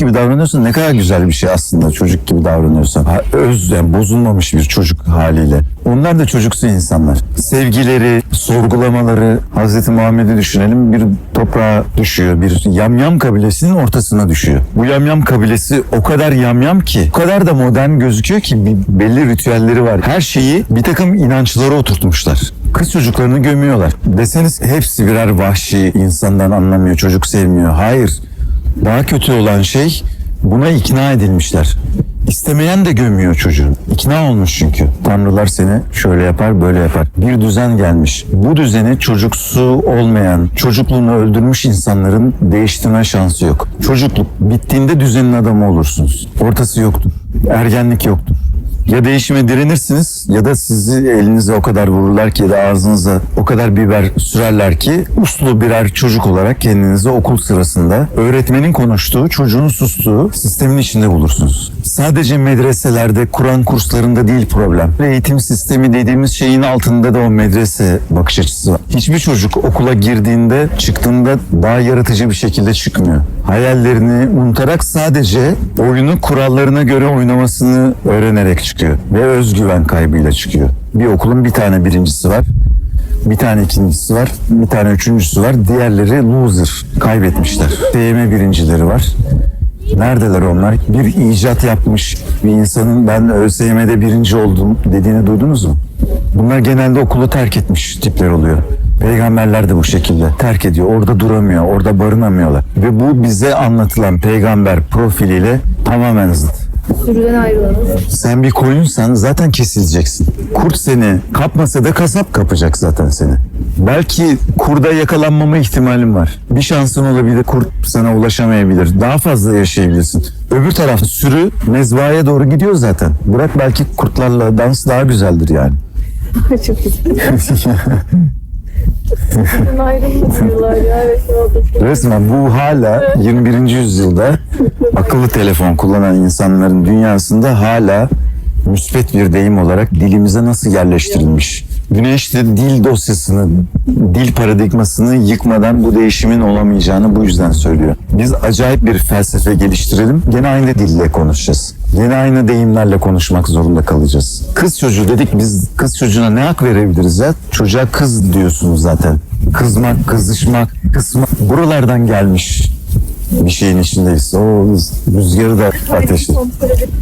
gibi davranıyorsa ne kadar güzel bir şey aslında çocuk gibi davranıyorsa. Ha, öz yani bozulmamış bir çocuk haliyle. Onlar da çocuksu insanlar. Sevgileri, sorgulamaları Hazreti Muhammed'i düşünelim bir toprağa düşüyor. Bir yamyam kabilesinin ortasına düşüyor. Bu yamyam kabilesi o kadar yamyam ki, o kadar da modern gözüküyor ki bir belli ritüelleri var. Her şeyi bir takım inançlara oturtmuşlar. Kız çocuklarını gömüyorlar. Deseniz hepsi birer vahşi, insandan anlamıyor, çocuk sevmiyor. Hayır. Daha kötü olan şey buna ikna edilmişler. İstemeyen de gömüyor çocuğu. İkna olmuş çünkü. Tanrılar seni şöyle yapar böyle yapar. Bir düzen gelmiş. Bu düzeni çocuksu olmayan, çocukluğunu öldürmüş insanların değiştirme şansı yok. Çocukluk bittiğinde düzenin adamı olursunuz. Ortası yoktur. Ergenlik yoktur. Ya değişime direnirsiniz ya da sizi elinize o kadar vururlar ki ya da ağzınıza o kadar biber sürerler ki uslu birer çocuk olarak kendinizi okul sırasında öğretmenin konuştuğu, çocuğun sustuğu sistemin içinde bulursunuz. Sadece medreselerde, Kur'an kurslarında değil problem. Eğitim sistemi dediğimiz şeyin altında da o medrese bakış açısı var. Hiçbir çocuk okula girdiğinde, çıktığında daha yaratıcı bir şekilde çıkmıyor. Hayallerini unutarak sadece oyunu kurallarına göre oynamasını öğrenerek çıkıyor ve özgüven kaybıyla çıkıyor. Bir okulun bir tane birincisi var. Bir tane ikincisi var, bir tane üçüncüsü var. Diğerleri loser, kaybetmişler. TM birincileri var. Neredeler onlar? Bir icat yapmış bir insanın ben ÖSYM'de birinci oldum dediğini duydunuz mu? Bunlar genelde okulu terk etmiş tipler oluyor. Peygamberler de bu şekilde terk ediyor. Orada duramıyor, orada barınamıyorlar. Ve bu bize anlatılan peygamber profiliyle tamamen zıt. Sürüden ayrılanız. Sen bir koyunsan zaten kesileceksin. Kurt seni kapmasa da kasap kapacak zaten seni. Belki kurda yakalanmama ihtimalin var. Bir şansın olabilir kurt sana ulaşamayabilir. Daha fazla yaşayabilirsin. Öbür taraf sürü mezbahaya doğru gidiyor zaten. Bırak belki kurtlarla dans daha güzeldir yani. Çok güzel. Ya. Evet. Resmen bu hala 21. yüzyılda akıllı telefon kullanan insanların dünyasında hala müspet bir deyim olarak dilimize nasıl yerleştirilmiş. Güneş de dil dosyasını, dil paradigmasını yıkmadan bu değişimin olamayacağını bu yüzden söylüyor. Biz acayip bir felsefe geliştirelim. Gene aynı dille konuşacağız. Yine aynı deyimlerle konuşmak zorunda kalacağız. Kız çocuğu dedik biz kız çocuğuna ne hak verebiliriz ya? Çocuğa kız diyorsunuz zaten. Kızmak, kızışmak, kısmak buralardan gelmiş bir şeyin içindeyiz. O rüzgarı da ateşli.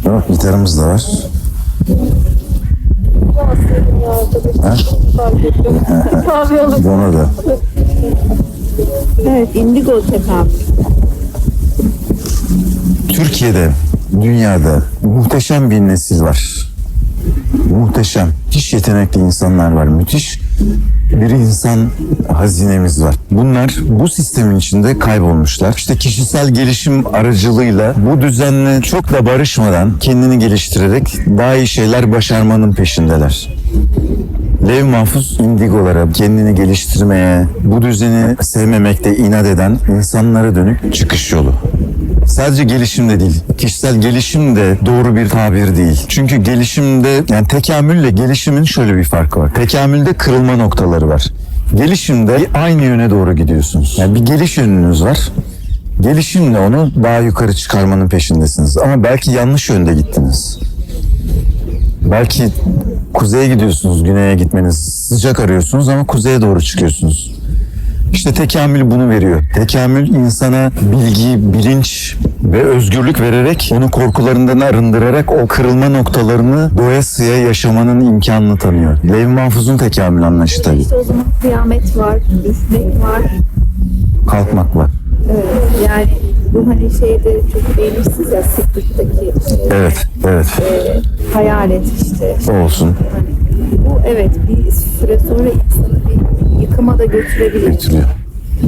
Bak gitarımız da var. alıp. Buna da. Evet, indigo tepem. Türkiye'de, dünyada muhteşem bir nesil var. Muhteşem. Müthiş yetenekli insanlar var. Müthiş bir insan hazinemiz var. Bunlar bu sistemin içinde kaybolmuşlar. İşte kişisel gelişim aracılığıyla bu düzenle çok da barışmadan kendini geliştirerek daha iyi şeyler başarmanın peşindeler. Lev mahfuz indigolara kendini geliştirmeye, bu düzeni sevmemekte inat eden insanlara dönük çıkış yolu. Sadece gelişim de değil. Kişisel gelişim de doğru bir tabir değil. Çünkü gelişimde yani tekamülle gelişimin şöyle bir farkı var. Tekamülde kırılma noktaları var. Gelişimde aynı yöne doğru gidiyorsunuz. Yani bir geliş yönünüz var. Gelişimle onu daha yukarı çıkarmanın peşindesiniz. Ama belki yanlış yönde gittiniz. Belki kuzeye gidiyorsunuz, güneye gitmeniz sıcak arıyorsunuz ama kuzeye doğru çıkıyorsunuz. İşte tekamül bunu veriyor. Tekamül insana bilgi, bilinç ve özgürlük vererek onu korkularından arındırarak o kırılma noktalarını doyasıya yaşamanın imkanını tanıyor. Lev Mahfuz'un tekamül anlayışı tabii. İşte o zaman kıyamet var, istek var. Kalkmak var. Evet, yani bu hani şeyde çok beğenirsiniz ya Secret'taki Evet, evet. e, hayalet işte. O olsun. Hani bu evet bir süre sonra insanı bir yıkıma da götürebilir. Getiriyor.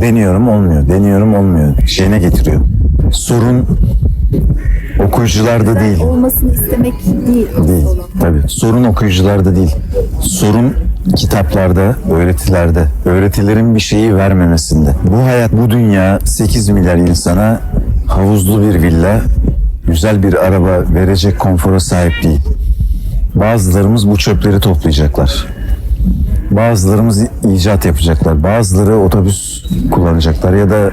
Deniyorum olmuyor, deniyorum olmuyor. Şeyine getiriyor. Sorun okuyucularda değil. Olmasını istemek değil Değil. Tabii. Sorun okuyucularda değil. Sorun kitaplarda, öğretilerde. Öğretilerin bir şeyi vermemesinde. Bu hayat, bu dünya 8 milyar insana havuzlu bir villa, güzel bir araba verecek konfora sahip değil. Bazılarımız bu çöpleri toplayacaklar. Bazılarımız icat yapacaklar. Bazıları otobüs kullanacaklar ya da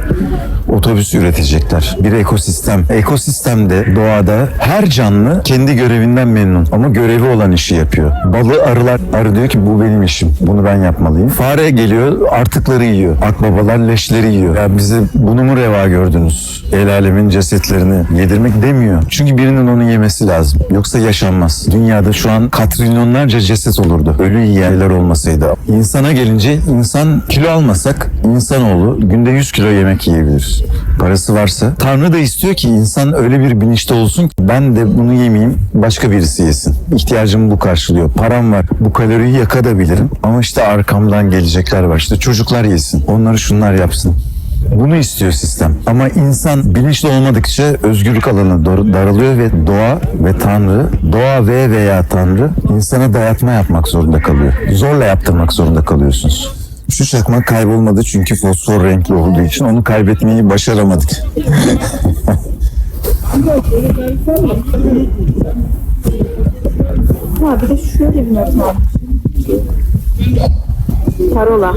otobüs üretecekler. Bir ekosistem. Ekosistemde doğada her canlı kendi görevinden memnun ama görevi olan işi yapıyor. Balı arılar arı diyor ki bu benim işim. Bunu ben yapmalıyım. Fare geliyor artıkları yiyor. Akbabalar leşleri yiyor. Ya bize bunu mu reva gördünüz? El alemin cesetlerini yedirmek demiyor. Çünkü birinin onu yemesi lazım. Yoksa yaşanmaz. Dünyada şu an katrilyonlarca ceset olurdu. Ölü yiyenler olmasaydı. İnsana gelince insan kilo almasak insanoğlu günde 100 kilo yemek yiyebilir. Parası varsa. Tanrı da istiyor ki insan öyle bir bilinçte olsun ki ben de bunu yemeyeyim başka birisi yesin. İhtiyacımı bu karşılıyor. Param var. Bu kaloriyi yakabilirim. Ama işte arkamdan gelecekler var. İşte çocuklar yesin. Onları şunlar yapsın. Bunu istiyor sistem. Ama insan bilinçli olmadıkça özgürlük alanı dar- daralıyor ve doğa ve Tanrı, doğa ve veya Tanrı insana dayatma yapmak zorunda kalıyor. Zorla yaptırmak zorunda kalıyorsunuz. Şu çakmak kaybolmadı çünkü fosfor renkli olduğu için onu kaybetmeyi başaramadık. Ha bir de şöyle bir not aldım. Parola.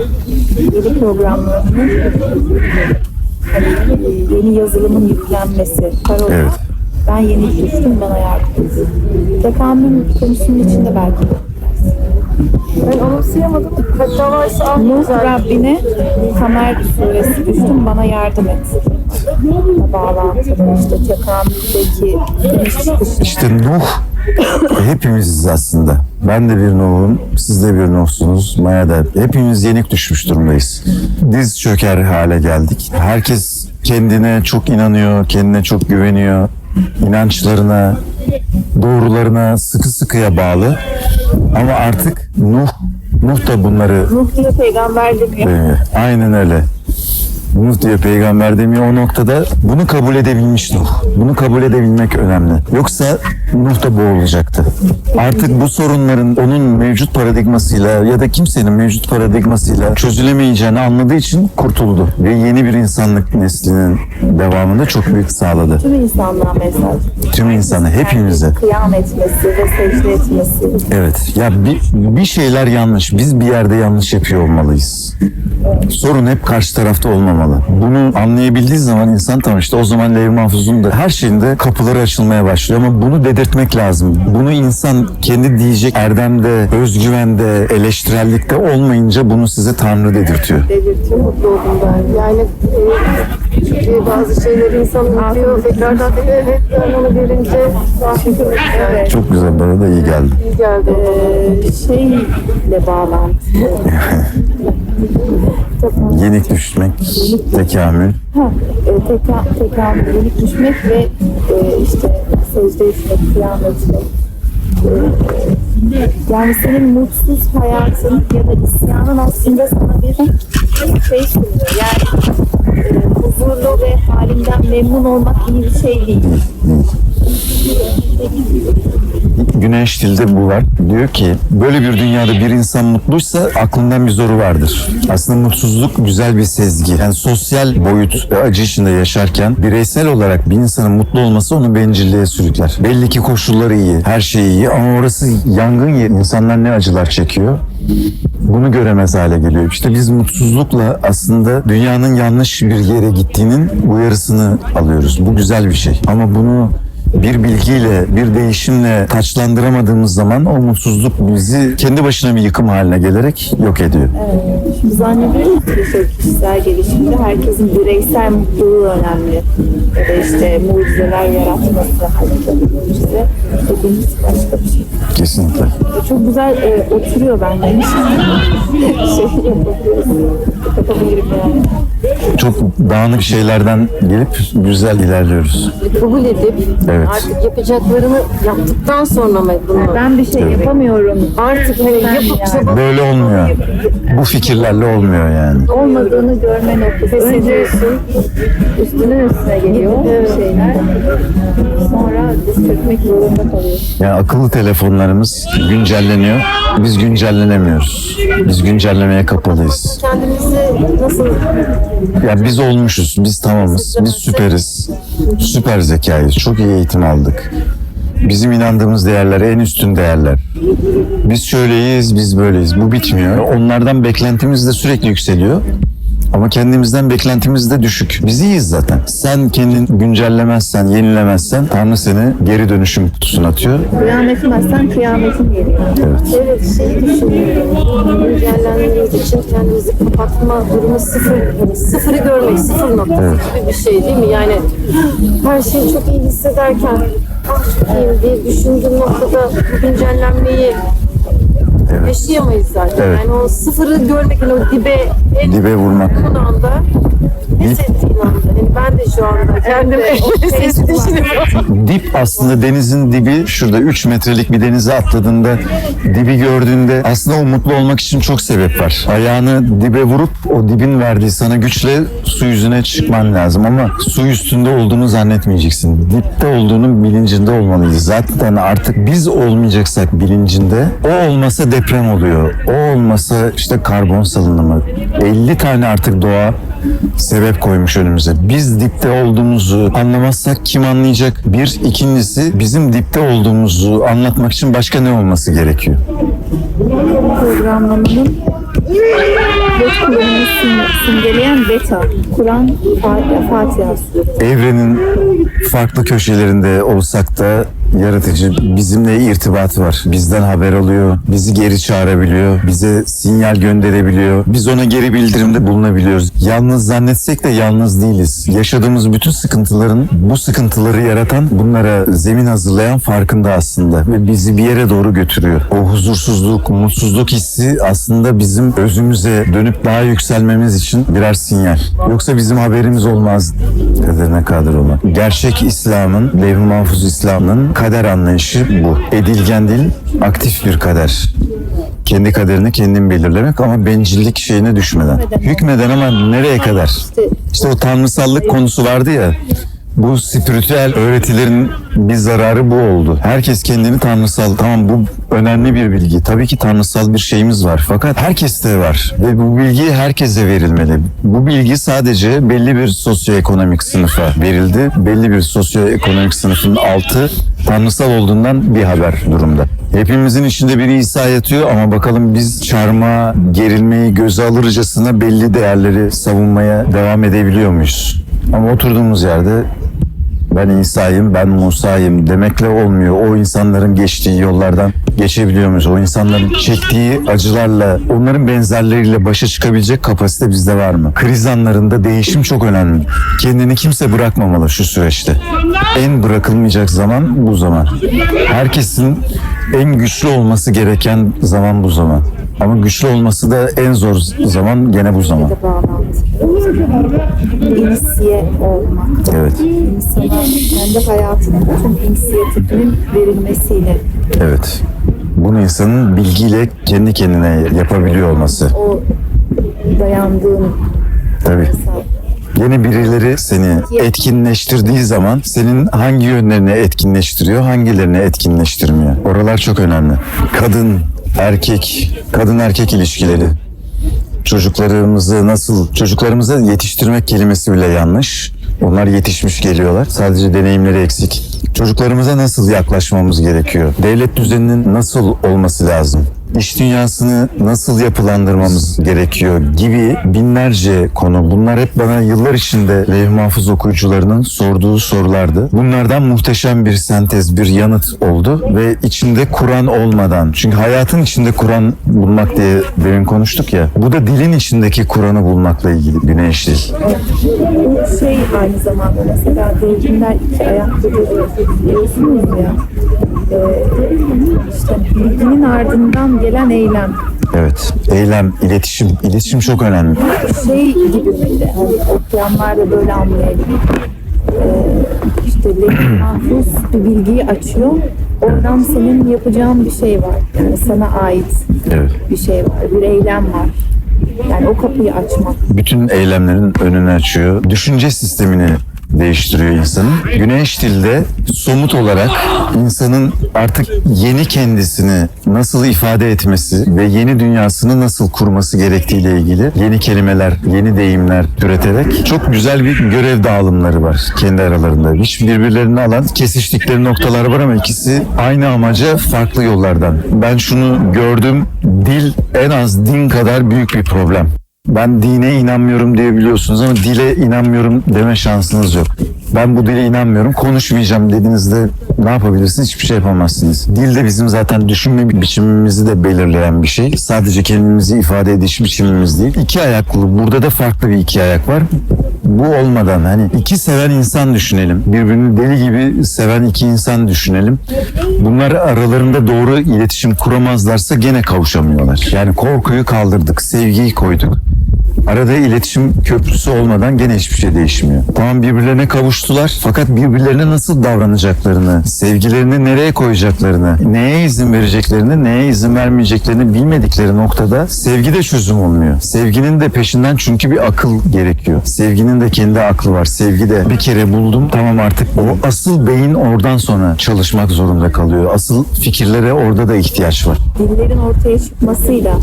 Yeni programlarının yeni yazılımın yüklenmesi. Parola. Evet. Ben yeni düştüm bana yardım et. Tekamül konusunun içinde belki. Ben anımsayamadım. Hatta varsa Nuh. Rabbine Kamer suresi düştüm bana yardım et. Bağlantılı işte tekamüldeki iniş çıkış. İşte Nuh hepimiziz aslında. Ben de bir Nuh'um, siz de bir Nuh'sunuz, Maya da. Hepimiz yenik düşmüş durumdayız. Diz çöker hale geldik. Herkes kendine çok inanıyor, kendine çok güveniyor. İnançlarına, doğrularına sıkı sıkıya bağlı. Ama artık Nuh, Nuh da bunları Nuh diye peygamber demiyor. demiyor. Aynen öyle. Nuh diye peygamber demiyor. O noktada bunu kabul edebilmiş Nuh. Bunu kabul edebilmek önemli. Yoksa Nuh da boğulacaktı. Artık bu sorunların onun mevcut paradigmasıyla ya da kimsenin mevcut paradigmasıyla çözülemeyeceğini anladığı için kurtuldu. Ve yeni bir insanlık neslinin devamında çok büyük sağladı. Tüm insanlığa mesaj. Tüm insanı, hepimize. Kıyam etmesi ve secde etmesi. Evet. Ya bir, bir şeyler yanlış. Biz bir yerde yanlış yapıyor olmalıyız. Sorun hep karşı tarafta olmamalı. Bunu anlayabildiği zaman insan tamam işte o zaman Lev Mahfuz'un da her şeyinde kapıları açılmaya başlıyor ama bunu dedirtmek lazım. Bunu insan kendi diyecek erdemde, özgüvende, eleştirellikte olmayınca bunu size Tanrı dedirtiyor. Dedirtiyor, mutlu oldum ben. Yani e, çünkü bazı şeyleri insan unutuyor. Tekrardan evet ben onu görünce. Çok güzel bana da iyi geldi. iyi geldi. Ee, şeyle bağlantılı. Yenik düşmek, tekamül. Ha, e, teka, tekamül, yenik düşmek ve e, işte secde etmek, kıyam etmek. E, yani senin mutsuz hayatın ya da isyanın aslında sana bir şey sunuyor. Yani e, huzurlu ve halinden memnun olmak iyi bir şey değil. Güneş dilde bu var. Diyor ki böyle bir dünyada bir insan mutluysa aklından bir zoru vardır. Aslında mutsuzluk güzel bir sezgi. Yani sosyal boyut acı içinde yaşarken bireysel olarak bir insanın mutlu olması onu bencilliğe sürükler. Belli ki koşulları iyi, her şey iyi ama orası yangın yeri. İnsanlar ne acılar çekiyor? Bunu göremez hale geliyor. İşte biz mutsuzlukla aslında dünyanın yanlış bir yere gittiğinin uyarısını alıyoruz. Bu güzel bir şey. Ama bunu bir bilgiyle, bir değişimle taçlandıramadığımız zaman o mutsuzluk bizi kendi başına bir yıkım haline gelerek yok ediyor. Şimdi zannediyoruz ki işte kişisel gelişimde herkesin bireysel mutluluğu önemli. Ya da işte mucizeler yaratması, hareketli mucize. Dediğimiz başka bir şey. Kesinlikle. Çok güzel e, oturuyor bende. şey yapabiliriz. Yapabilirim yani. Çok dağınık şeylerden gelip güzel ilerliyoruz. Kabul edip Evet. Artık yapacaklarını yaptıktan sonra mı bunu? Ben bir şey yapamıyorum. Artık hani yapıp çaba Böyle olmuyor. Bu fikirlerle olmuyor yani. Olmadığını görme noktası. Önce üstüne üstüne geliyor şeyler. Sonra diz çökmek zorunda kalıyorsun. Yani akıllı telefonlarımız güncelleniyor. Biz güncellenemiyoruz. Biz güncellemeye kapalıyız. kendimizi nasıl Ya biz olmuşuz, biz tamamız, biz süperiz. Süper zekayız, çok iyi eğitim aldık. Bizim inandığımız değerler en üstün değerler. Biz şöyleyiz, biz böyleyiz. Bu bitmiyor. Onlardan beklentimiz de sürekli yükseliyor. Ama kendimizden beklentimiz de düşük. Biz iyiyiz zaten. Sen kendin güncellemezsen, yenilemezsen Tanrı seni geri dönüşüm kutusuna atıyor. Beyan etmezsen kıyametin geliyor. Evet. Evet şeyi düşünüyorum. Güncellenmemiz için kendimizi kapatma durumu sıfır. Yani sıfırı görmek, sıfır noktası gibi bir şey değil mi? Yani her şeyi çok iyi hissederken ah çok iyiyim diye düşündüğüm noktada bu güncellenmeyi yaşayamayız zaten. Evet. Yani o sıfırı görmek, yani o dibe en Dibe vurmak. yakın anda hissettiğin anda. Yani ben de şu anda kendimi sesli düşünüyorum. Dip aslında denizin dibi şurada 3 metrelik bir denize atladığında dibi gördüğünde aslında o mutlu olmak için çok sebep var. Ayağını dibe vurup o dibin verdiği sana güçle su yüzüne çıkman lazım ama su üstünde olduğunu zannetmeyeceksin. Dipte olduğunun bilincinde olmalıyız. Zaten artık biz olmayacaksak bilincinde o olmasa deprem oluyor. O olmasa işte karbon salınımı. 50 tane artık doğa sebep koymuş önümüze. Biz dipte olduğumuzu anlamazsak kim anlayacak? Bir, ikincisi bizim dipte olduğumuzu anlatmak için başka ne olması gerekiyor? Programlamanın göç kullanımını sim- simgeleyen beta, Kur'an, Fa- Fatiha suresi. Evrenin farklı köşelerinde olsak da yaratıcı bizimle irtibatı var. Bizden haber alıyor, bizi geri çağırabiliyor, bize sinyal gönderebiliyor. Biz ona geri bildirimde bulunabiliyoruz. Yalnız zannetsek de yalnız değiliz. Yaşadığımız bütün sıkıntıların, bu sıkıntıları yaratan, bunlara zemin hazırlayan farkında aslında ve bizi bir yere doğru götürüyor. O huzursuzluk, mutsuzluk hissi aslında bizim özümüze dönüp daha yükselmemiz için birer sinyal. Yoksa bizim haberimiz olmaz kaderine kadir olan. Gerçek İslam'ın, levh-i mahfuz İslam'ın kader anlayışı bu. Edilgen değil, aktif bir kader. Kendi kaderini kendin belirlemek ama bencillik şeyine düşmeden. Hükmeden ama nereye kadar? İşte o tanrısallık konusu vardı ya. Bu spiritüel öğretilerin bir zararı bu oldu. Herkes kendini tanrısal. Tamam bu önemli bir bilgi. Tabii ki tanrısal bir şeyimiz var. Fakat herkeste var. Ve bu bilgi herkese verilmeli. Bu bilgi sadece belli bir sosyoekonomik sınıfa verildi. Belli bir sosyoekonomik sınıfın altı tanrısal olduğundan bir haber durumda. Hepimizin içinde bir İsa yatıyor ama bakalım biz çarmıha, gerilmeyi göze alırcasına belli değerleri savunmaya devam edebiliyor muyuz? Ama oturduğumuz yerde ben İsa'yım, ben Musa'yım demekle olmuyor. O insanların geçtiği yollardan geçebiliyor muyuz? O insanların çektiği acılarla, onların benzerleriyle başa çıkabilecek kapasite bizde var mı? Kriz anlarında değişim çok önemli. Kendini kimse bırakmamalı şu süreçte. En bırakılmayacak zaman bu zaman. Herkesin en güçlü olması gereken zaman bu zaman. Ama güçlü olması da en zor zaman gene bu zaman. İnisiye olmak. Evet, kendi hayatının tüm inisiyatifinin verilmesiyle evet. Bunu insanın bilgiyle kendi kendine yapabiliyor olması. o dayandığın Tabii. Yeni birileri seni etkinleştirdiği zaman senin hangi yönlerini etkinleştiriyor, hangilerini etkinleştirmiyor. Oralar çok önemli. Kadın, erkek, kadın erkek ilişkileri. Çocuklarımızı nasıl, çocuklarımızı yetiştirmek kelimesi bile yanlış. Onlar yetişmiş geliyorlar. Sadece deneyimleri eksik. Çocuklarımıza nasıl yaklaşmamız gerekiyor? Devlet düzeninin nasıl olması lazım? İş dünyasını nasıl yapılandırmamız gerekiyor gibi binlerce konu. Bunlar hep bana yıllar içinde levh mahfuz okuyucularının sorduğu sorulardı. Bunlardan muhteşem bir sentez, bir yanıt oldu ve içinde Kur'an olmadan, çünkü hayatın içinde Kur'an bulmak diye demin konuştuk ya, bu da dilin içindeki Kur'an'ı bulmakla ilgili bir neşri. Bu şey aynı zamanda mesela devrimler iki ayakta duruyor diyorsunuz ya. Ee, işte bilginin ardından gelen eylem. Evet, eylem, iletişim, iletişim çok önemli. Şey gibi miydi? Hani okuyanlar da böyle anlayabilir. Ee, işte mahfuz bir bilgiyi açıyor. Oradan senin yapacağın bir şey var. Yani sana ait Evet. bir şey var. Bir eylem var. Yani o kapıyı açmak. bütün eylemlerin önünü açıyor. Düşünce sistemini değiştiriyor insanın. Güneş dilde somut olarak insanın artık yeni kendisini nasıl ifade etmesi ve yeni dünyasını nasıl kurması gerektiğiyle ilgili yeni kelimeler, yeni deyimler türeterek çok güzel bir görev dağılımları var kendi aralarında. Hiç birbirlerini alan kesiştikleri noktalar var ama ikisi aynı amaca farklı yollardan. Ben şunu gördüm. Dil en az din kadar büyük bir problem. Ben dine inanmıyorum diyebiliyorsunuz ama dile inanmıyorum deme şansınız yok. Ben bu dile inanmıyorum, konuşmayacağım dediğinizde ne yapabilirsiniz? Hiçbir şey yapamazsınız. Dil de bizim zaten düşünme biçimimizi de belirleyen bir şey. Sadece kendimizi ifade ediş biçimimiz değil. İki ayaklı, burada da farklı bir iki ayak var. Bu olmadan hani iki seven insan düşünelim. Birbirini deli gibi seven iki insan düşünelim. Bunlar aralarında doğru iletişim kuramazlarsa gene kavuşamıyorlar. Yani korkuyu kaldırdık, sevgiyi koyduk. Arada iletişim köprüsü olmadan gene hiçbir şey değişmiyor. Tamam birbirlerine kavuştular fakat birbirlerine nasıl davranacaklarını, sevgilerini nereye koyacaklarını, neye izin vereceklerini, neye izin vermeyeceklerini bilmedikleri noktada sevgi de çözüm olmuyor. Sevginin de peşinden çünkü bir akıl gerekiyor. Sevginin de kendi aklı var. Sevgi de bir kere buldum tamam artık o asıl beyin oradan sonra çalışmak zorunda kalıyor. Asıl fikirlere orada da ihtiyaç var. Dillerin ortaya çıkmasıyla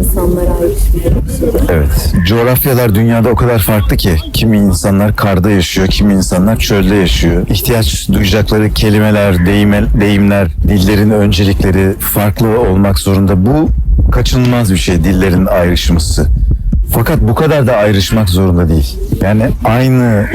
insanlar ayrışmaya başladı. Evet. Coğrafyalar dünyada o kadar farklı ki. Kimi insanlar karda yaşıyor, kimi insanlar çölde yaşıyor. İhtiyaç duyacakları kelimeler, deyime, deyimler, dillerin öncelikleri farklı olmak zorunda. Bu kaçınılmaz bir şey dillerin ayrışması. Fakat bu kadar da ayrışmak zorunda değil. Yani aynı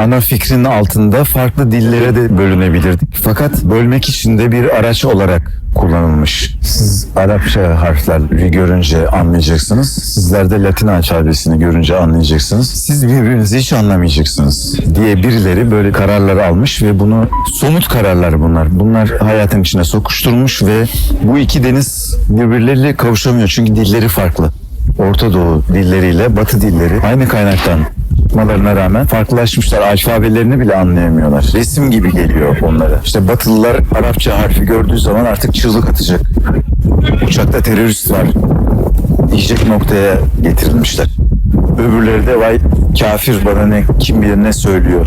ana fikrin altında farklı dillere de bölünebilirdik. Fakat bölmek için de bir araç olarak kullanılmış. Siz Arapça harfleri görünce anlayacaksınız. Sizler de Latin alfabesini görünce anlayacaksınız. Siz birbirinizi hiç anlamayacaksınız diye birileri böyle kararlar almış ve bunu somut kararlar bunlar. Bunlar hayatın içine sokuşturmuş ve bu iki deniz birbirleriyle kavuşamıyor çünkü dilleri farklı. Orta Doğu dilleriyle Batı dilleri aynı kaynaktan çıkmalarına rağmen farklılaşmışlar. Alfabelerini bile anlayamıyorlar. Resim gibi geliyor onlara. İşte Batılılar Arapça harfi gördüğü zaman artık çığlık atacak. Uçakta terörist var. Diyecek noktaya getirilmişler. Öbürleri de vay kafir bana ne kim bilir ne söylüyor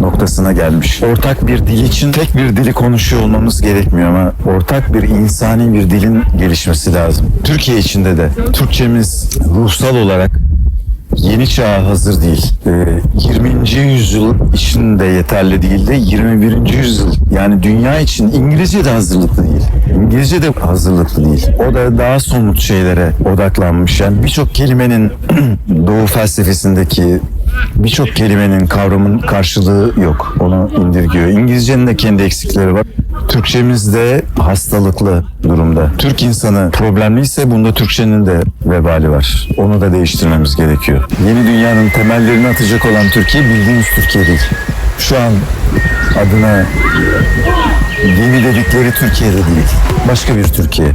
noktasına gelmiş. Ortak bir dil için tek bir dili konuşuyor olmamız gerekmiyor ama ortak bir insani bir dilin gelişmesi lazım. Türkiye içinde de Türkçemiz ruhsal olarak yeni çağa hazır değil. Ee, 20. yüzyıl için de yeterli değil de 21. yüzyıl yani dünya için İngilizce de hazırlıklı değil. İngilizce de hazırlıklı değil. O da daha somut şeylere odaklanmış. Yani birçok kelimenin doğu felsefesindeki birçok kelimenin kavramın karşılığı yok. Onu indirgiyor. İngilizcenin de kendi eksikleri var. Türkçemiz de hastalıklı durumda. Türk insanı problemliyse bunda Türkçenin de vebali var. Onu da değiştirmemiz gerekiyor. Yeni dünyanın temellerini atacak olan Türkiye bildiğimiz Türkiye değil. Şu an adına yeni dedikleri Türkiye'de değil. Başka bir Türkiye.